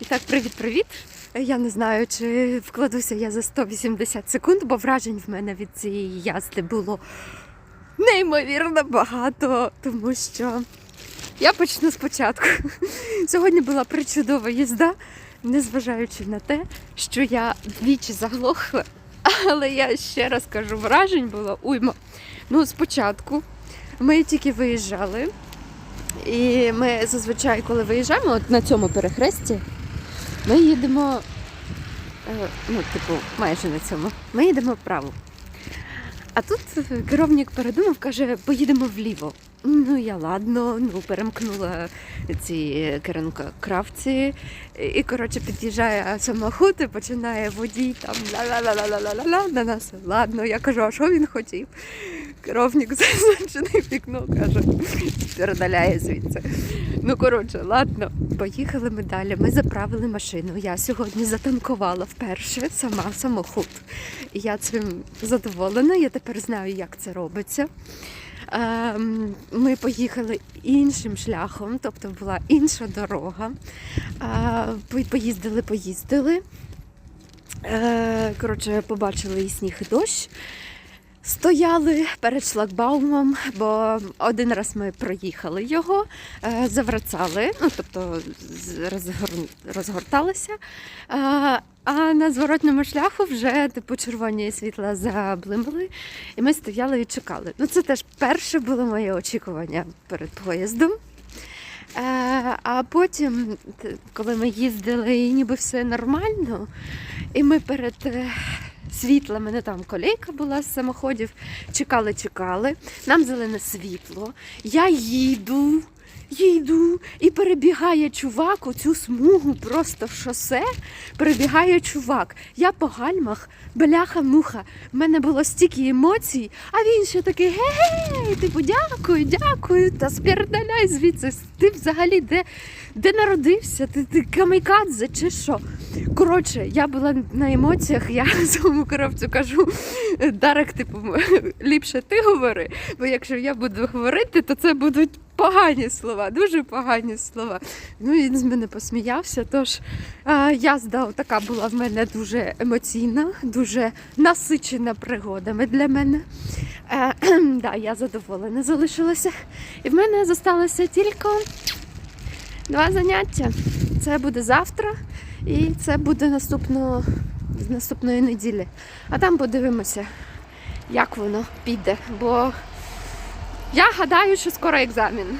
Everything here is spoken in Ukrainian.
І так, привіт-привіт. Я не знаю, чи вкладуся я за 180 секунд, бо вражень в мене від цієї язди було неймовірно багато, тому що я почну спочатку. Сьогодні була причудова їзда, незважаючи на те, що я двічі заглохла. Але я ще раз кажу, вражень було уйма. Ну, спочатку ми тільки виїжджали. І ми зазвичай, коли виїжджаємо от на цьому перехресті, ми їдемо, е, ну, типу, майже на цьому, ми їдемо вправо. А тут керівник передумав, каже, поїдемо вліво. Ну, я ладно, ну, перемкнула ці кравці. І, коротше, під'їжджає самохід і починає водій там ла-ла-ла-ла-ла-ла на нас. Ладно, я кажу, а що він хотів? Керівник зачинив вікно, каже, передаляє звідси. Ну, коротше, ладно, поїхали ми далі. Ми заправили машину. Я сьогодні затанкувала вперше сама самохід. Я цим задоволена. Я тепер знаю, як це робиться. Ем, Ми поїхали іншим шляхом, тобто була інша дорога. Е, Поїздили, поїздили. Е, Коротше, побачили і сніг, і дощ. Стояли перед шлагбаумом, бо один раз ми проїхали його, е, заврацали, ну тобто розгор- розгорталися. Е, А на зворотньому шляху вже типу червоні світла заблимали, і ми стояли і чекали. Ну, це теж перше було моє очікування перед поїздом. Е, а потім, коли ми їздили, і ніби все нормально, і ми перед е, мене не там колейка була з самоходів, чекали, чекали. Нам зелене світло. Я їду, їду, і перебігає чувак у цю смугу просто в шосе. Перебігає чувак. Я по гальмах, бляха-муха. В мене було стільки емоцій, а він ще такий гей, типу, дякую, дякую, та спередаляй звідси. Ти взагалі де, де народився? Ти, ти камікадзе чи що? Коротше, я була на емоціях, я своєму коробцю кажу, Дарек, типу, ліпше ти говори, бо якщо я буду говорити, то це будуть погані слова, дуже погані слова. Ну він з мене посміявся. Тож язда така була в мене дуже емоційна, дуже насичена пригодами для мене. Е, да, я задоволена залишилася. І в мене залишилося тільки два заняття. Це буде завтра і це буде наступного, наступної неділі. А там подивимося, як воно піде. Бо я гадаю, що скоро екзамен.